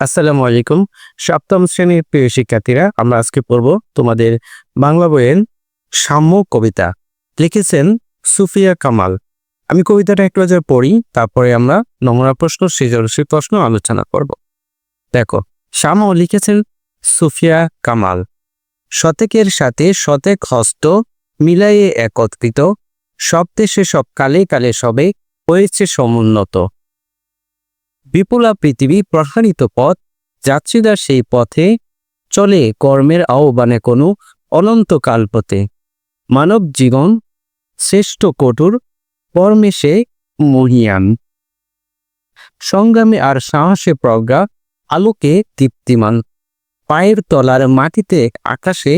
আসসালামু আলাইকুম। সপ্তম শ্রেণির প্রিয় শিক্ষার্থীরা, আমরা আজকে পড়ব তোমাদের বাংলা বইয়ের সাম্য কবিতা। লিখেছেন সুফিয়া কামাল। আমি কবিতাটা একটু আগে পড়ি, তারপরে আমরা নমুনা প্রশ্ন, সৃজনশীল প্রশ্ন আলোচনা করব। দেখো, সাম্য লিখেছেন সুফিয়া কামাল। শতেকের সাথে শতেক হস্ত মিলাইয়ে একত্রিত সব দেশে সব কালে কালে সবে হয়েছে সমুন্নত। বিপুলা পৃথিবী প্রসারিত পথ, যাত্রীরা সেই পথে চলে কর্মের আহ্বানে কোনো অনন্তকাল পথে। মানব জীবন শ্রেষ্ঠ কঠোর কর্মে সে মহিয়ান। সংগ্রামে আর সাহসে প্রজ্ঞা আলোকে দীপ্তিমান। পায়ের তলার মাটিতে আকাশে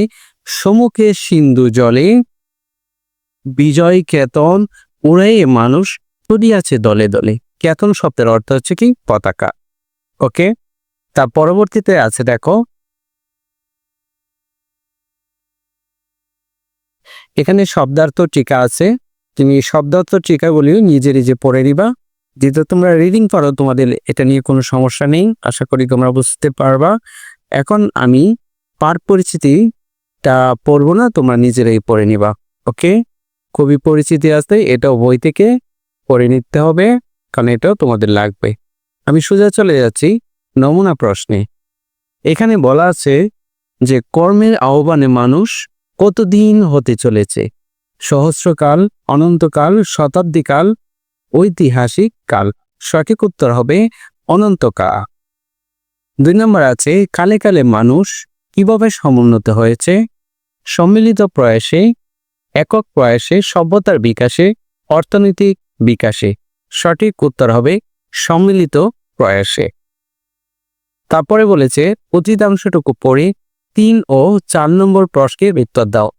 সমুখে সিন্ধু জলে বিজয় কেতন উড়াই মানুষ চলিয়াছে দলে দলে। কেতন শব্দের অর্থ হচ্ছে কি? পতাকা। ওকে? তার পরবর্তীতে আছে, দেখো। এখানে শব্দার্থ টিকা আছে। তুমি শব্দার্থ টিকাগুলিও নিজে নিজে পড়ে নিবা। যেহেতু তোমরা রিডিং পারো তোমাদের এটা নিয়ে কোনো সমস্যা নেই। আশা করি তোমরা বুঝতে পারবা। এখন আমি পাঠ পরিচিতিটা পড়ব না, তোমরা নিজেরাই পড়ে নিবা। ওকে? কবি পরিচিতি আছে, এটাও বই থেকে পড়ে নিতে হবে। কারণ এটাও তোমাদের লাগবে। আমি সোজা চলে যাচ্ছি নমুনা প্রশ্নে। এখানে বলা আছে যে কর্মের আহ্বানে মানুষ কতদিন হতে চলেছে? সহস্রকাল, অনন্তকাল, শতাব্দীকাল, ঐতিহাসিক কাল। সঠিক উত্তর হবে অনন্তকাল। দুই নম্বর আছে, কালে কালে মানুষ কীভাবে সমুন্নত হয়েছে? সম্মিলিত প্রয়াসে, একক প্রয়াসে, সভ্যতার বিকাশে, অর্থনৈতিক বিকাশে। সঠিক উত্তর হবে সম্মিলিত প্রয়াসে। তারপরে বলেছে অতীতাংশটুকু পড়ে তিন ও চার নম্বর প্রশ্নের উত্তর দাও।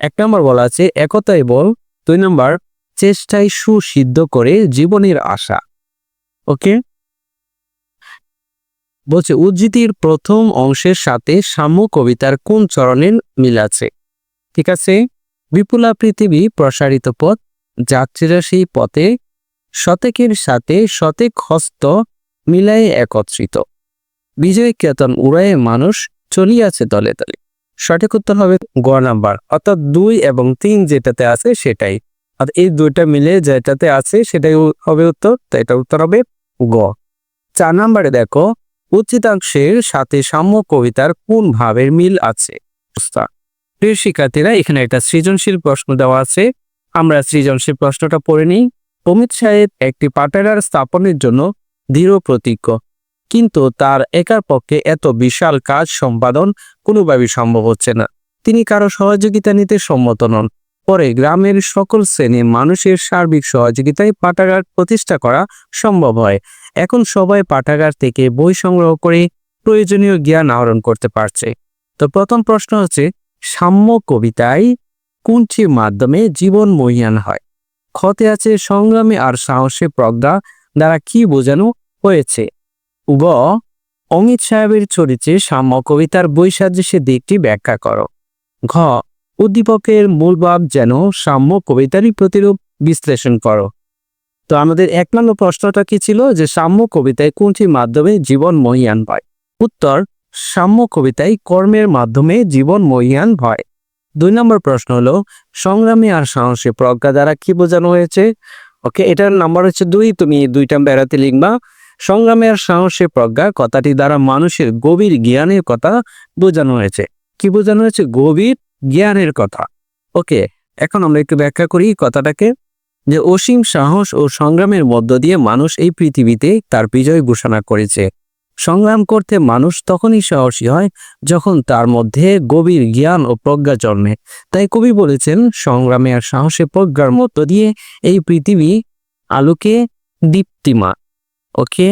এক নম্বর বলা আছে একতাই বল দুই নম্বর চেষ্টায় সুসিদ্ধ করে জীবনের আশা। ওকে? বলছে, উদ্ধৃতির প্রথম অংশের সাথে সাম্য কবিতার কোন চরণের মিল আছে? ঠিক আছে? বিপুলা পৃথিবী প্রসারিত পথ, যাত্রীরা সেই পথে শতেকের সাথে শতেক হস্ত মিলাই একত্রিত। বিজয় কেতন উড়ায়ে মানুষ চলিয়াছে দলে দলে। সঠিক উত্তর হবে গ নাম্বার, অর্থাৎ দুই এবং তিন যেটাতে আছে সেটাই। আর এই দুইটা মিলে যেটাতে আছে সেটাই হবে উত্তর তো এটা উত্তর হবে গ। চার নাম্বারে দেখো, উচিতাংশের সাথে সাম্য কবিতার কোন ভাবের মিল আছে? প্রিয় শিক্ষার্থীরা, এখানে একটা সৃজনশীল প্রশ্ন দেওয়া আছে। আমরা সৃজনশীল প্রশ্নটা পড়ে নিই। অমিত সাহেব একটি পাঠাগার স্থাপনের জন্য দৃঢ় প্রতিজ্ঞ কিন্তু তার একার পক্ষে এত বিশাল কাজ সম্পাদন কোনোভাবেই সম্ভব হচ্ছে না। তিনি কারও সহযোগিতা নিতে সম্মত নন। পরে গ্রামের সকল শ্রেণির মানুষের সার্বিক সহযোগিতায় পাঠাগার প্রতিষ্ঠা করা সম্ভব হয়। এখন সবাই পাঠাগার থেকে বই সংগ্রহ করে প্রয়োজনীয় জ্ঞান আহরণ করতে পারছে। তো প্রথম প্রশ্ন হচ্ছে, সাম্য কবিতায় কোনটির মাধ্যমে জীবন মহিয়ান হয়? ক্ষতে আছে সংগ্রামে আর সাহসে প্রজ্ঞা দ্বারা কি বোঝানো হয়েছে? গ, অমিত সাহেবের চরিত্রে সাম্য কবিতার বৈসাদৃশ্যের দিকটি ব্যাখ্যা করো। ঘ, উদ্দীপকের মূলভাব যেন সাম্য কবিতারই প্রতিরূপ বিশ্লেষণ করো। তো আমাদের এক নম্বর প্রশ্নটা কি ছিল? যে সাম্য কবিতায় কোনটির মাধ্যমে জীবন মহিয়ান হয়? উত্তর, সাম্য কবিতায় কর্মের মাধ্যমে জীবন মহিয়ান হয়। দুই নম্বর প্রশ্ন হলো, সংগ্রামী আর সাহসী প্রজ্ঞা দ্বারা কি বোঝানো হয়েছে? ওকে এটার নাম্বার হচ্ছে দুই, তুমি দুইটা বেড়াতে লিখবা, সংগ্রামী আর সাহসী প্রজ্ঞা কথাটি দ্বারা মানুষের গভীর জ্ঞানের কথা বোঝানো হয়েছে। কি বোঝানো হয়েছে? গভীর জ্ঞানের কথা। ওকে এখন আমরা একটু ব্যাখ্যা করি কথাটাকে, যে অসীম সাহস ও সংগ্রামের মধ্য দিয়ে মানুষ এই পৃথিবীতে তার বিজয় ঘোষণা করেছে। সংগ্রাম করতে মানুষ তখনই সাহসী হয় যখন তার মধ্যে গভীর জ্ঞান ও প্রজ্ঞা জন্মে। তাই কবি বলেছেন, সংগ্রামে আর সাহসে প্রজ্ঞার মধ্য দিয়ে এই পৃথিবী আলোকে দীপ্তিমা ওকে?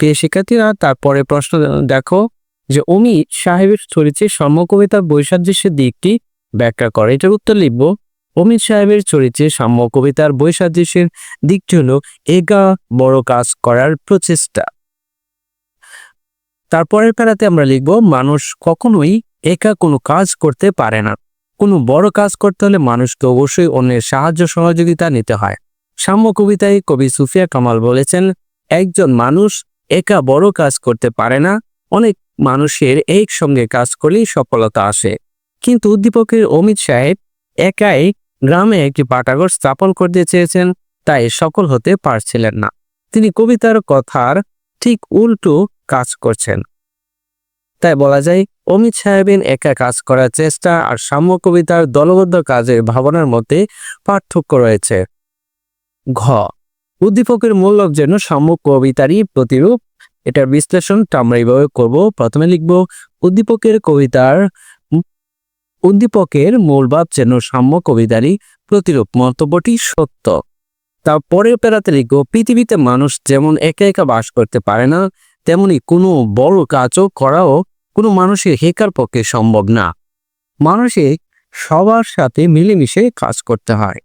প্রিয় শিক্ষার্থীরা, তারপরে প্রশ্ন দেখো যে অমি সাহেবের চরিত্রে সমকবিতার বৈসাদৃশ্যের দিকটি ব্যাখ্যা করে। এটার উত্তর লিখব অমিত সাহেবের চরিত্রে সাম্য কবিতার বৈসাদৃশ্যের দিকটি হল, এগা বড় কাজ করার প্রচেষ্টা। তারপরের প্যারাতে আমরা লিখব, মানুষ কখনোই একা কোনো কাজ করতে পারে না। কোনো বড় কাজ করতে হলে মানুষকে অবশ্যই অন্যের সাহায্য সহযোগিতা নিতে হয়। সাম্য কবিতায় কবি সুফিয়া কামাল বলেছেন, একজন মানুষ একা বড় কাজ করতে পারে না, অনেক মানুষের একসঙ্গে কাজ করলেই সফলতা আসে। কিন্তু উদ্দীপকের অমিত সাহেব একাই গ্রামে একটি পাঠাগার স্থাপন করতে চেয়েছেন, তাই সফল হতে পারছিলেন না। তিনি কবিতার কথার ঠিক উল্টো কাজ করছেন। তাই বলা যায়, অমিত সাহেবের একা কাজ করার চেষ্টা আর সাম্য কবিতার দলবদ্ধ কাজের ভাবনার মধ্যে পার্থক্য রয়েছে। ঘ, উদ্দীপকের মূল লক্ষ্য যেন সাম্য কবিতারই প্রতিরূপ। এটার বিশ্লেষণটা আমরা এইভাবে করব। প্রথমে লিখব, উদ্দীপকের কবিতার উদ্দীপকের মূল ভাব যেন সাম্য কবিতারই প্রতিরূপ। মন্তব্যটি সত্য। তারপরের পেরাতে লিখব পৃথিবীতে মানুষ যেমন একা একা বাস করতে পারে না, তেমনি কোনো বড় কাজও করাও কোনো মানুষের হেকার পক্ষে সম্ভব না। মানুষের সবার সাথে মিলেমিশে কাজ করতে হয়।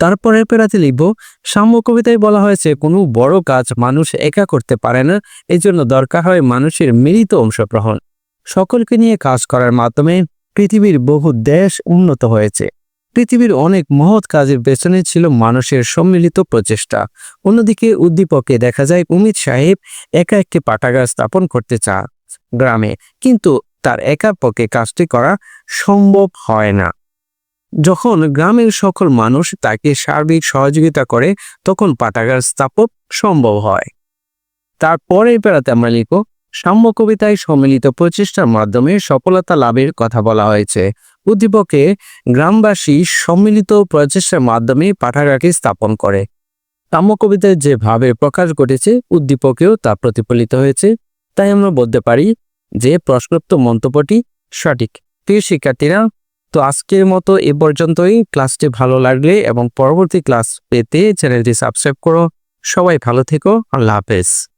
তারপরের পেরাতে লিখব, সাম্য কবিতায় বলা হয়েছে, কোনো বড় কাজ মানুষ একা করতে পারে না, এজন্য দরকার হয় মানুষের মিলিত অংশগ্রহণ। সকলকে নিয়ে কাজ করার মাধ্যমে পৃথিবীর বহু দেশ উন্নত হয়েছে। পৃথিবীর অনেক মহৎ কাজের পেছনে ছিল মানুষের সম্মিলিত প্রচেষ্টা। অন্যদিকে উদ্দীপকে দেখা যায় উমিত সাহেব একা একটি পাঠাগার স্থাপন করতে চান গ্রামে, কিন্তু তার একার পক্ষে কাজটি করা সম্ভব হয় না। যখন গ্রামের সকল মানুষ তাকে সার্বিক সহযোগিতা করে, তখন পাঠাগার স্থাপক সম্ভব হয়। তারপরের বেড়াতে আমরা লিখব সাম্য কবিতায় সম্মিলিত প্রচেষ্টার মাধ্যমে সফলতা লাভের কথা বলা হয়েছে। উদ্দীপকে গ্রামবাসী সম্মিলিত প্রচেষ্টার মাধ্যমে পাঠাগারকে স্থাপন করে। সাম্য কবিতায় যে ভাবে প্রকাশ ঘটেছে, উদ্দীপকেও তা প্রতিফলিত হয়েছে। তাই আমরা বলতে পারি যে প্রশ্নোক্ত মন্তব্যটি সঠিক। প্রিয় শিক্ষার্থীরা, তো আজকের মতো এ পর্যন্তই। ক্লাসটি ভালো লাগলে এবং পরবর্তী ক্লাস পেতে চ্যানেলটি সাবস্ক্রাইব করো। সবাই ভালো থেকো। আল্লাহ হাফেজ।